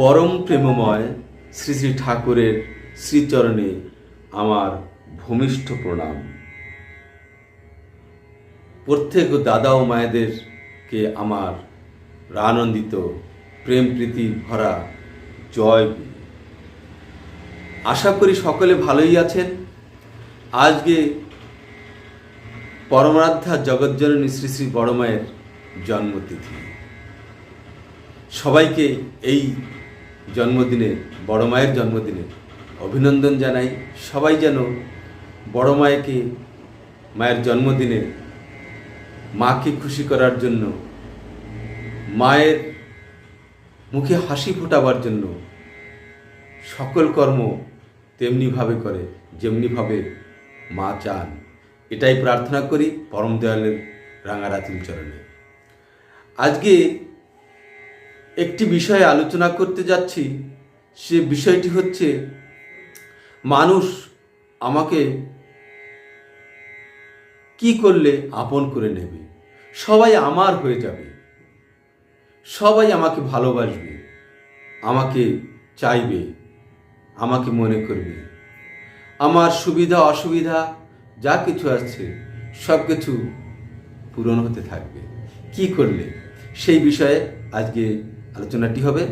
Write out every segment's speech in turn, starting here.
পরম প্রেমময় শ্রী শ্রী ঠাকুরের শ্রীচরণে আমার ভূমিষ্ঠ প্রণাম। প্রত্যেক দাদা ও মায়েদেরকে আমার আনন্দিত প্রেম প্রীতি ভরা জয় আশা করি সকলে ভালোই আছেন। আজকে পরমারাধ্যা জগজ্জননী শ্রী শ্রী বড়মায়ের জন্মতিথি। সবাইকে এই জন্মদিনে, বড় মায়ের জন্মদিনে অভিনন্দন জানাই সবাই যেন বড় মায়েকে, মায়ের জন্মদিনে মাকে খুশি করার জন্য, মায়ের মুখে হাসি ফোটাবার জন্য সকল কর্ম তেমনিভাবে করে, যেমনিভাবে মা চান। এটাই প্রার্থনা করি পরম দয়ালের রাঙারাতিল চরণে। আজকে একটি বিষয়ে আলোচনা করতে যাচ্ছি, সে বিষয়টি হচ্ছে, মানুষ আমাকে কি করলে আপন করে নেবে? সবাই আমার হয়ে যাবে। সবাই আমাকে ভালোবাসবে, আমাকে চাইবে, আমাকে মনে করবে। আমার সুবিধা, অসুবিধা, যা কিছু আছে, সব কিছু পূরণ হতে থাকবে। কি করলে? সেই বিষয়ে আজকে আলোচনাটি হবে।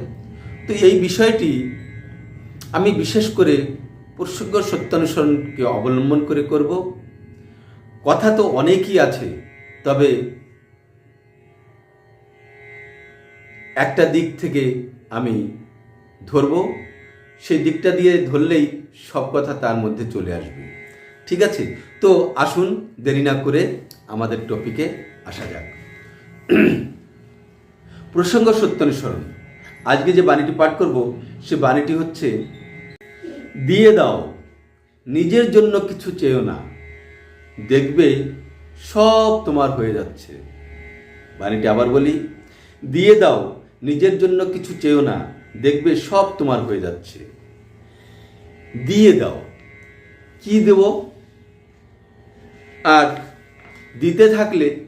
তো এই বিষয়টি আমি বিশেষ করে প্রসঙ্গ সত্যানুসরণকে অবলম্বন করে করব। কথা তো অনেকই আছে, তবে একটা দিক থেকে আমি ধরব। সেই দিকটা দিয়ে ধরলেই সব কথা তার মধ্যে চলে আসবে। ঠিক আছে? তো আসুন, দেরি না করে আমাদের টপিকে আসা যাক। প্রসঙ্গ সত্যানুসরণ আজকে যে বাণীটি পাঠ করব, সে বাণীটি হচ্ছে, দিয়ে দাও, নিজের জন্য কিছু চেয়েও না। দেখবে, সব তোমার হয়ে যাচ্ছে। বাণীটি আবার বলি, দিয়ে দাও, নিজের জন্য কিছু চেয়েও না। দেখবে, সব তোমার হয়ে যাচ্ছে। দিয়ে দাও। কি দেব? আর দিতে থাকলে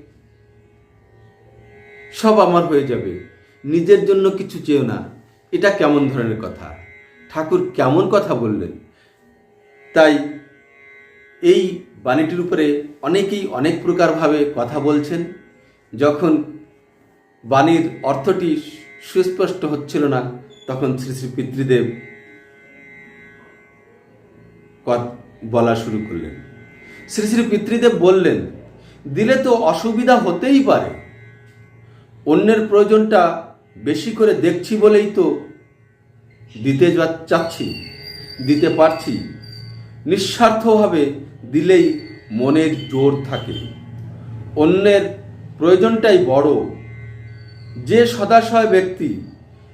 সব আমার হয়ে যাবে। নিজের জন্য কিছু চেয়েও না। এটা কেমন ধরনের কথা? ঠাকুর কেমন কথা বললেন? তাই এই বাণীটির উপরে অনেকেই অনেক প্রকারভাবে কথা বলছেন। যখন বাণীর অর্থটি সুস্পষ্ট হচ্ছিল না, তখন শ্রী শ্রী পিতৃদেব বলা শুরু করলেন। শ্রী শ্রী পিতৃদেব বললেন, দিলে তো অসুবিধা হতেই পারে। অন্যের প্রয়োজনটা বেশি করে দেখছি বলেই তো দিতে যা- চাচ্ছি, দিতে পারছি। নিঃস্বার্থভাবে দিলেই মনের জোর থাকে। অন্যের প্রয়োজনটাই বড়। যে সদাশয় ব্যক্তি,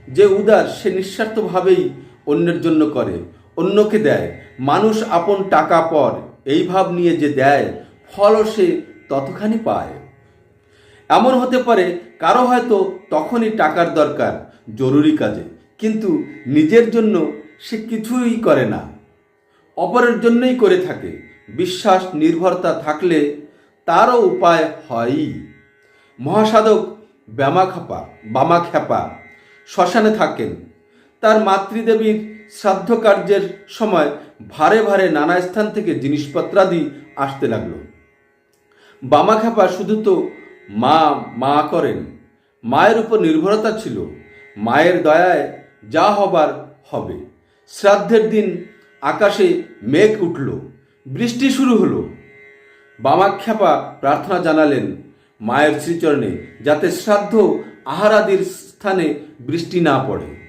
যে উদার, সে নিঃস্বার্থভাবেই অন্যের জন্য করে, অন্যকে দেয়। মানুষ আপন টাকা পর এই ভাব নিয়ে যে দেয়, ফলও সে ততখানি পায়। এমন হতে পারে কারও হয়তো তখনই টাকার দরকার, জরুরি কাজে। কিন্তু নিজের জন্য সে কিছুই করে না। অপরের জন্যই করে থাকে। বিশ্বাস, নির্ভরতা থাকলে তারও উপায় হয়ই। মহাসাধক ব্যামাখাপা বামাখ্যাপা শ্মশানে থাকেন। তার মাতৃদেবীর শ্রাদ্ধ কার্যের সময় ভারে ভারে নানা স্থান থেকে জিনিসপত্রাদি আসতে লাগল। বামাখ্যাপা শুধু তো মা মা করেন। মায়ের উপর নির্ভরতা ছিল। মায়ের দয়ায় যা হবার হবে। শ্রাদ্ধের দিন আকাশে মেঘ উঠল। বৃষ্টি শুরু হলো। বামাখ্যাপা প্রার্থনা জানালেন মায়ের শ্রীচরণে যাতে শ্রাদ্ধ আহারাদির স্থানে বৃষ্টি না পড়ে।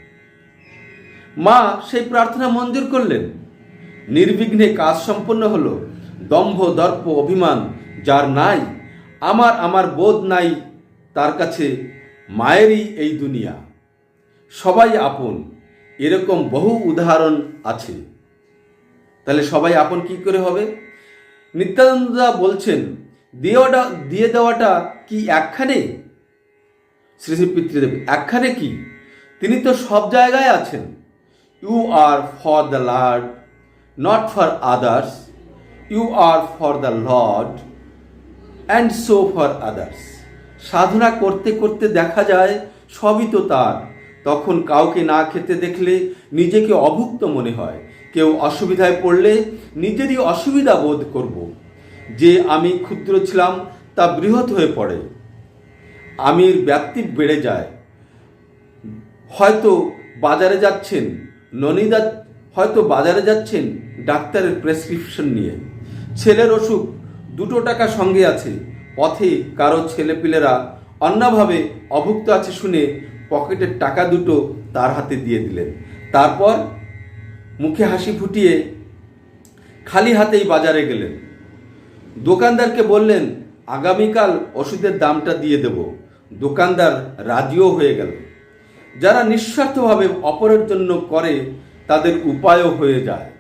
মা সেই প্রার্থনা মঞ্জুর করলেন। নির্বিঘ্নে কাজ সম্পন্ন হল। দম্ভ, দর্প, অভিমান যার নাই আমার আমার বোধ নাই তার কাছে মায়েরই এই দুনিয়া। সবাই আপন, এরকম বহু উদাহরণ আছে। তাহলে সবাই আপন কি করে হবে? নিত্যানন্দা বলছেন দেওয়াটা দিয়ে দেওয়াটা কি একখানে? শ্রী শ্রী পিতৃদেব, একখানে কি? তিনি তো সব জায়গায় আছেন। You are for the lord not for others you are for the lord and so for others সাধনা করতে করতে দেখা যায়, সবই তো তার। তখন কাউকে না খেতে দেখলে নিজেকে অভুক্ত মনে হয়। কেউ অসুবিধায় পড়লে নিজেরই অসুবিধা বোধ করব। যে আমি ক্ষুদ্র ছিলাম, তা বৃহৎ হয়ে পড়ে। আমির ব্যাপ্তি বেড়ে যায়। হয়তো বাজারে যাচ্ছেন, ননিদা হয়তো বাজারে যাচ্ছেন ডাক্তারের প্রেসক্রিপশন নিয়ে। ছেলের অসুখ দুটো টাকা সঙ্গে আছে। পথে কারও ছেলেপিলেরা অন্যভাবে অভুক্ত আছে শুনে পকেটের টাকা দুটো তার হাতে দিয়ে দিলেন। তারপর মুখে হাসি ফুটিয়ে খালি হাতেই বাজারে গেলেন। দোকানদারকে বললেন, আগামীকাল ওষুধের দামটা দিয়ে দেব। দোকানদার রাজিও হয়ে গেল। যারা নিঃস্বার্থভাবে অপরের জন্য করে, তাদের উপায়ও হয়ে যায়।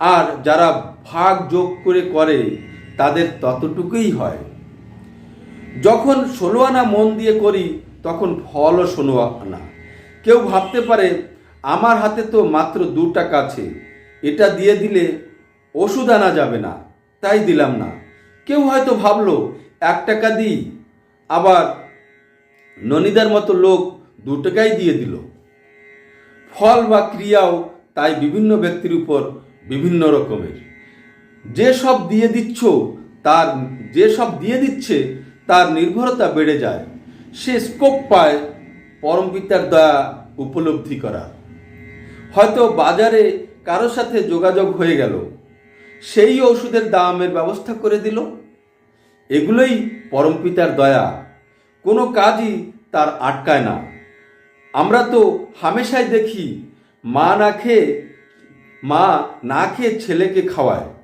আর যারা ভাগ যোগ করে করে তাদের ততটুকুই হয়। যখন ষোলো আনা মন দিয়ে করি, তখন ফলও ষোলো আনা কেউ ভাবতে পারে, আমার হাতে তো মাত্র দু টাকা আছে। এটা দিয়ে দিলে ওষুধ আনা যাবে না, তাই দিলাম না। কেউ হয়তো ভাবলো, এক টাকা দিই। আবার ননিদার মতো লোক দু টাকাই দিয়ে দিল। ফল বা ক্রিয়াও তাই বিভিন্ন ব্যক্তির উপর বিভিন্ন রকমের। যে সব দিয়ে দিচ্ছ, তার, যে সব দিয়ে দিচ্ছে, তার নির্ভরতা বেড়ে যায়। সে স্কোপ পায় পরমপিতার দয়া উপলব্ধি করা। হয়তো বাজারে কারোর সাথে যোগাযোগ হয়ে গেল। সেই ওষুধের দামের ব্যবস্থা করে দিল। এগুলোই পরমপিতার দয়া। কোনো কাজই তার আটকায় না। আমরা তো হামেশাই দেখি, মা না খেয়ে, মা না খেয়ে ছেলেকে খাওয়ায়।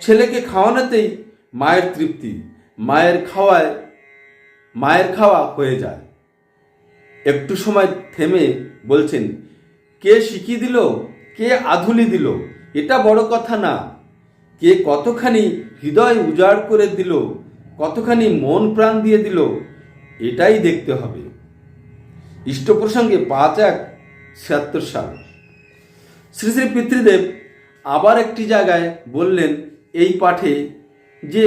ছেলেকে খাওয়ানোতেই মায়ের তৃপ্তি, মায়ের খাওয়ায়, মায়ের খাওয়া হয়ে যায়। একটু সময় থেমে বলছেন, কে শিখিয়ে দিল? কে আধুলি দিল? এটা বড় কথা না। কে কতখানি হৃদয় উজাড় করে দিল? কতখানি মন প্রাণ দিয়ে দিল? এটাই দেখতে হবে। ইষ্ট প্রসঙ্গে পাঁচ এক ছিয়াত্তর সাল। শ্রী শ্রী পিতৃদেব আবার একটি জায়গায় বললেন এই পাঠে যে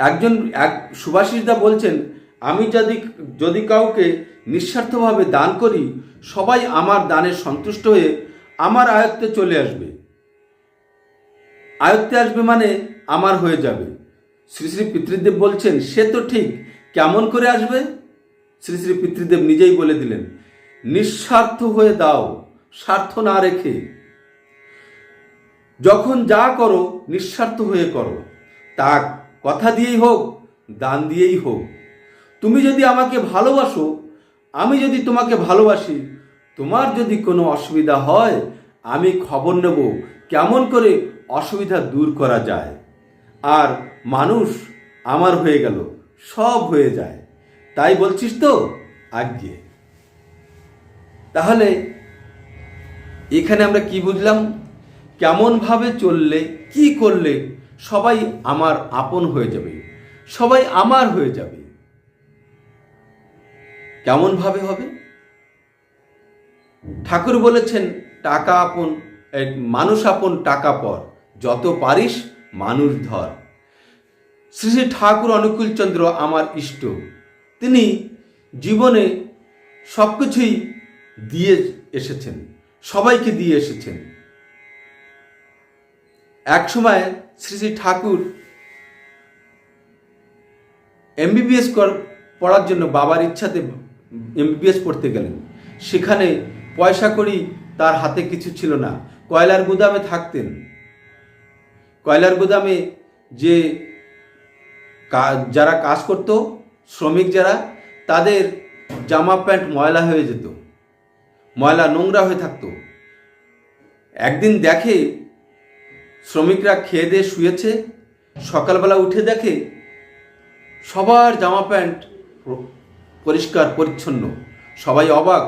একজন, এক সুভাষিসদা বলছেন, আমি যদি যদি কাউকে নিঃস্বার্থভাবে দান করি, সবাই আমার দানে সন্তুষ্ট হয়ে আমার আয়ত্তে চলে আসবে। আয়ত্তে আসবে মানে আমার হয়ে যাবে। শ্রী শ্রী পিতৃদেব বলছেন, সে তো ঠিক, কেমন করে আসবে? শ্রী শ্রী পিতৃদেব নিজেই বলে দিলেন, নিঃস্বার্থ হয়ে দাও, স্বার্থ না রেখে যখন যা করো, নিঃস্বার্থ হয়ে করো। তা কথা দিয়েই হোক, দান দিয়েই হোক। তুমি যদি আমাকে ভালোবাসো, আমি যদি তোমাকে ভালোবাসি, তোমার যদি কোনো অসুবিধা হয়, আমি খবর নেব কেমন করে অসুবিধা দূর করা যায়। আর মানুষ আমার হয়ে গেল, সব হয়ে যায়। তাই বলছিস তো? আজ্ঞে। তাহলে এখানে আমরা কি বুঝলাম? কেমনভাবে চললে, কি করলে সবাই আমার আপন হয়ে যাবে, সবাই আমার হয়ে যাবে। কেমনভাবে হবে? ঠাকুর বলেছেন, টাকা আপন মানুষ আপন, টাকা পর। যত পারিস, মানুষ ধর। শ্রী শ্রী ঠাকুর অনুকূলচন্দ্র আমার ইষ্ট। তিনি জীবনে সব কিছুই দিয়ে এসেছেন, সবাইকে দিয়ে এসেছেন। এক সময় শ্রী শ্রী ঠাকুর এমবিবিএস কর, পড়ার জন্য বাবার ইচ্ছাতে এমবিবিএস পড়তে গেলেন। সেখানে পয়সা করি তার হাতে কিছু ছিল না। কয়লার গুদামে থাকতেন। কয়লার গুদামে যে যারা কাজ করত, শ্রমিক যারা, তাদের জামা প্যান্ট ময়লা হয়ে যেত। ময়লা নোংরা হয়ে থাকতো। একদিন দেখে শ্রমিকরা খেয়ে দিয়ে শুয়েছে, সকালবেলা উঠে দেখে সবার জামা প্যান্ট পরিষ্কার, পরিচ্ছন্ন। সবাই অবাক,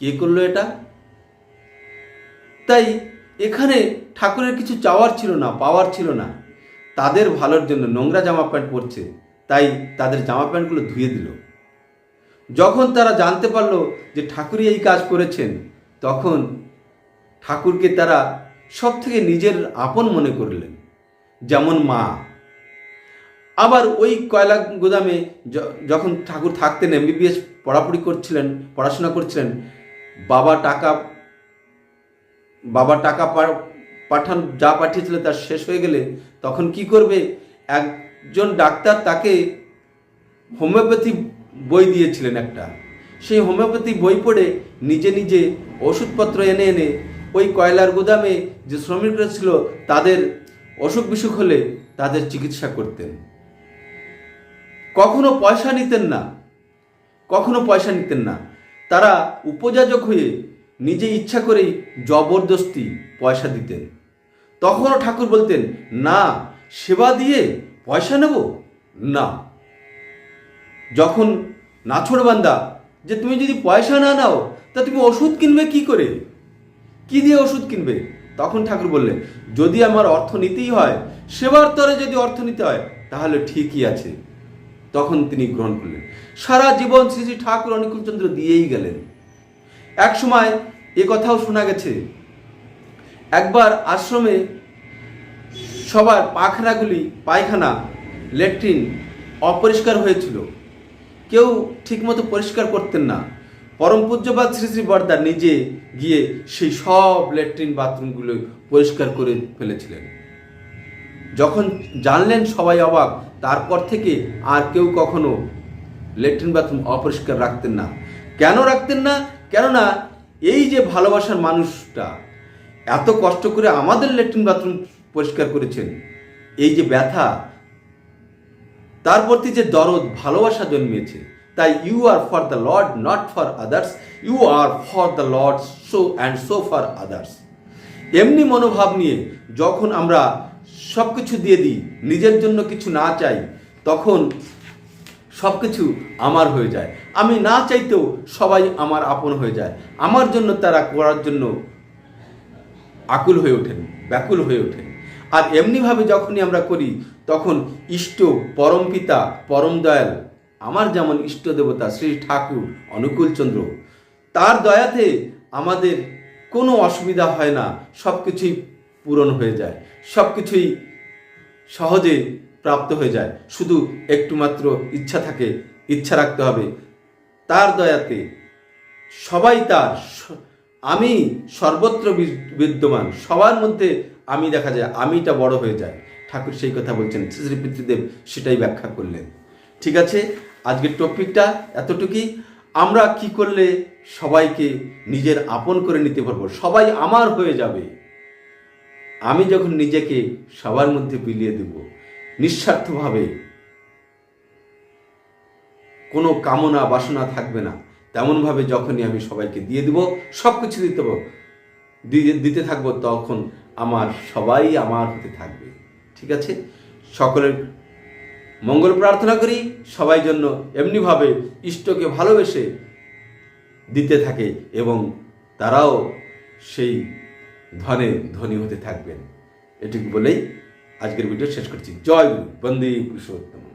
কে করল এটা? তাই এখানে ঠাকুরের কিছু চাওয়ার ছিল না, পাওয়ার ছিল না। তাদের ভালোর জন্য নোংরা জামা প্যান্ট পরছে, তাই তাদের জামা প্যান্টগুলো ধুয়ে দিল। যখন তারা জানতে পারল যে ঠাকুরই এই কাজ করেছেন, তখন ঠাকুরকে তারা সব থেকে নিজের আপন মনে করলেন, যেমন মা। আবার ওই কয়লা গোদামে যখন ঠাকুর থাকতেন এমবিবিএস পড়াপড়ি করছিলেন, পড়াশোনা করছিলেন, বাবা টাকা বাবা টাকা পাঠান, যা পাঠিয়েছিল তার শেষ হয়ে গেলে, তখন কি করবে? একজন ডাক্তার তাকে হোমিওপ্যাথি বই দিয়েছিলেন একটা। সেই হোমিওপ্যাথি বই পড়ে নিজে নিজে ওষুধপত্র এনে এনে ওই কয়লার গুদামে যে শ্রমিকরা ছিল, তাদের অসুখ বিসুখ হলে তাদের চিকিৎসা করতেন। কখনো পয়সা নিতেন না। কখনো পয়সা নিতেন না। তারা উপযাজক হয়ে নিজে ইচ্ছা করেই জবরদস্তি পয়সা দিতেন। তখনও ঠাকুর বলতেন, না, সেবা দিয়ে পয়সা নেব? না। যখন নাছোড়বান্দা, যে তুমি যদি পয়সা না নাও, তা তুমি ওষুধ কিনবে কি করে? কি দিয়ে ওষুধ কিনবে? তখন ঠাকুর বললেন, যদি আমার অর্থ নিতেই হয়, সেবার তরে যদি অর্থ নিতে হয়, তাহলে ঠিকই আছে। তখন তিনি গ্রহণ করলেন। সারা জীবন শ্রী শ্রী ঠাকুর অনুকূলচন্দ্র দিয়েই গেলেন। এক সময় এ কথাও শোনা গেছে, একবার আশ্রমে সবার পায়খানাগুলি পায়খানা ল্যাট্রিন অপরিষ্কার হয়েছিল। কেউ ঠিকমতো পরিষ্কার করতেন না। পরম পূজ্যপাত শ্রী শ্রী বর্দা নিজে গিয়ে সেই সব ল্যাট্রিন বাথরুমগুলো পরিষ্কার করে ফেলেছিলেন। যখন জানলেন সবাই অবাক, তারপর থেকে আর কেউ কখনো ল্যাট্রিন বাথরুম অপরিষ্কার রাখতেন না। কেন রাখতেন না? কেননা এই যে ভালোবাসার মানুষটা, এত কষ্ট করে আমাদের ল্যাট্রিন বাথরুম পরিষ্কার করেছেন, এই যে ব্যথা, তার প্রতি যে দরদ, ভালোবাসা জন্মিয়েছে তাই you are for the lord not for others you are for the lord so and so for others এমনি মনোভাব নিয়ে যখন আমরা সব কিছু দিয়ে দিই, নিজের জন্য কিছু না চাই, তখন সব কিছু আমার হয়ে যায়। আমি না চাইতেও সবাই আমার আপন হয়ে যায়। আমার জন্য তারা করার জন্য আকুল হয়ে ওঠেন, ব্যাকুল হয়ে ওঠেন। আর এমনিভাবে যখনই আমরা করি, তখন ইষ্ট, পরম পিতা, পরম দয়াল আমার যেমন ইষ্ট দেবতা শ্রী ঠাকুর অনুকূলচন্দ্র তার দয়াতে আমাদের কোনো অসুবিধা হয় না সব কিছুই পূরণ হয়ে যায় সব কিছুই সহজে প্রাপ্ত হয়ে যায়। শুধু একটু মাত্র ইচ্ছা থাকে, ইচ্ছা রাখতে হবে। তার দয়াতে সবাই তার, আমি সর্বত্র বিদ- বিদ্যমান, সবার মধ্যে আমি দেখা যায়, আমিটা বড় হয়ে যায়। ঠাকুর সেই কথা বলছেন শ্রী পিতৃদেব সেটাই ব্যাখ্যা করলেন। ঠিক আছে? আজকের টপিকটা এতটুকুই। আমরা কি করলে সবাইকে নিজের আপন করে নিতে পারব? সবাই আমার হয়ে যাবে। আমি যখন নিজেকে সবার মধ্যে বিলিয়ে দেব, নিঃস্বার্থভাবে কোনো কামনা বাসনা থাকবে না। তেমনভাবে যখনই আমি সবাইকে দিয়ে দিব সব কিছু দিতে দিতে থাকব, তখন আমার সবাই আমার হতে থাকবে। ঠিক আছে? সকলের মঙ্গল প্রার্থনা করি, সবাই জন্য এমনিভাবে ইষ্টকে ভালোবেসে দিতে থাকে এবং তারাও সেই ধনে ধনী হতে থাকবেন। এটুকু বলেই আজকের ভিডিও শেষ করছি। জয় বন্দে পুরুষোত্তম।